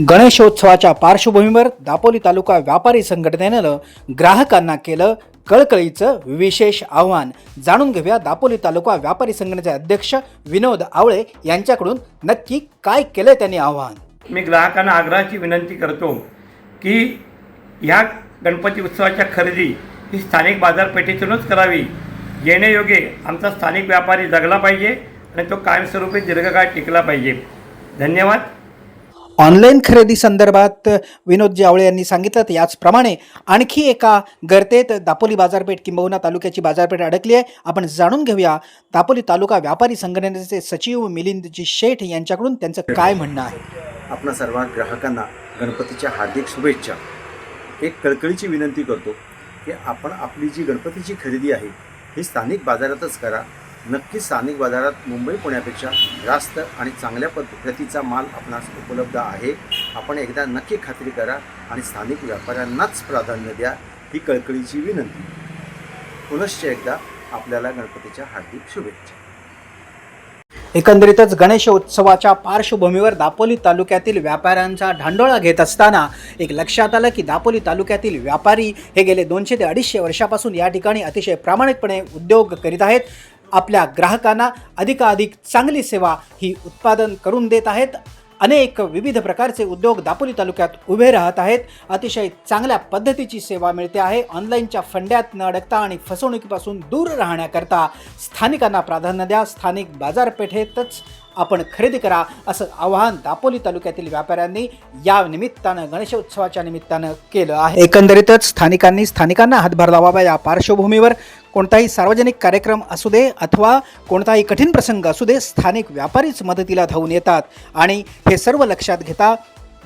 गणेशोत्सवाच्या पार्श्वभूमीवर दापोली तालुका व्यापारी संघटनेनं ग्राहकांना केलं कळकळीचं विशेष आव्हान. जाणून घेऊया दापोली तालुका व्यापारी संघटनेचे अध्यक्ष विनोद आवळे यांच्याकडून नक्की काय केलं त्यांनी आव्हान? मी ग्राहकांना आग्रहाची विनंती करतो की ह्या गणपती उत्सवाच्या खरेदी ही स्थानिक बाजारपेठेतूनच करावी. येण्यायोगे आमचा स्थानिक व्यापारी जगला पाहिजे आणि तो कायमस्वरूपी दीर्घकाळ टिकला पाहिजे. धन्यवाद. ऑनलाईन खरेदी संदर्भात विनोद जावळे यांनी सांगितलं. तर याचप्रमाणे आणखी एका गर्तेत दापोली बाजारपेठ किंबहुना तालुक्याची बाजारपेठ अडकली आहे. आपण जाणून घेऊया दापोली तालुका व्यापारी संघटनेचे सचिव मिलिंदजी शेठ यांच्याकडून त्यांचं काय म्हणणं आहे? आपणा सर्व ग्राहकांना गणपतीच्या हार्दिक शुभेच्छा. एक कळकळीची विनंती करतो की आपण आपली जी गणपतीची खरेदी आहे ही स्थानिक बाजारातच करा. नक्की स्थानिक बाजारात मुंबई पुण्यापेक्षा जास्त आणि चांगल्या पद्धतीचा माल आपणास उपलब्ध आहे. आपण एकदा नक्की खात्री करा आणि स्थानिक व्यापाऱ्यांनाच प्राधान्य द्या ही कळकळीची विनंती. पुनश्च एकदा आपल्याला गणपतीच्या हार्दिक शुभेच्छा. एकंदरीतच गणेशोत्सवाच्या पार्श्वभूमीवर दापोली तालुक्यातील व्यापाऱ्यांचा ढांडोळा घेत असताना एक लक्षात आलं की दापोली तालुक्यातील व्यापारी हे गेले दोनशे ते अडीचशे वर्षापासून या ठिकाणी अतिशय प्रामाणिकपणे उद्योग करीत आहेत. आपल्या ग्राहकांना अधिकाधिक चांगली सेवा ही उत्पादन करून देत आहेत. अनेक विविध प्रकारचे उद्योग दापोली तालुक्यात उभे राहत आहेत. अतिशय चांगल्या पद्धतीची सेवा मिळते आहे. ऑनलाईनच्या फंड्यात न अडकता आणि फसवणुकीपासून दूर राहण्याकरता स्थानिकांना प्राधान्य द्या. स्थानिक बाजारपेठेतच आपण खरेदी करा असं आवाहन दापोली तालुक्यातील व्यापाऱ्यांनी या निमित्तानं गणेशोत्सवाच्या निमित्तानं केलं आहे. एकंदरीतच स्थानिकांनी स्थानिकांना हातभार लावावा या पार्श्वभूमीवर कोणताही सार्वजनिक कार्यक्रम असू दे अथवा कोणताही कठीण प्रसंग असू दे स्थानिक व्यापारीच मदतीला धावून येतात. आणि हे सर्व लक्षात घेता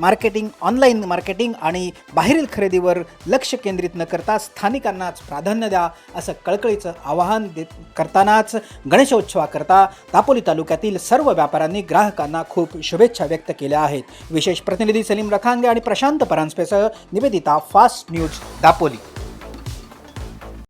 मार्केटिंग ऑनलाईन मार्केटिंग आणि बाहेरील खरेदीवर लक्ष केंद्रित न करता स्थानिकांनाच प्राधान्य द्या असं कळकळीचं आवाहन देत करतानाच गणेशोत्सवाकरता दापोली तालुक्यातील सर्व व्यापाऱ्यांनी ग्राहकांना खूप शुभेच्छा व्यक्त केल्या आहेत. विशेष प्रतिनिधी सलीम रखांगे आणि प्रशांत परांजपेसह निवेदिता फास्ट न्यूज दापोली.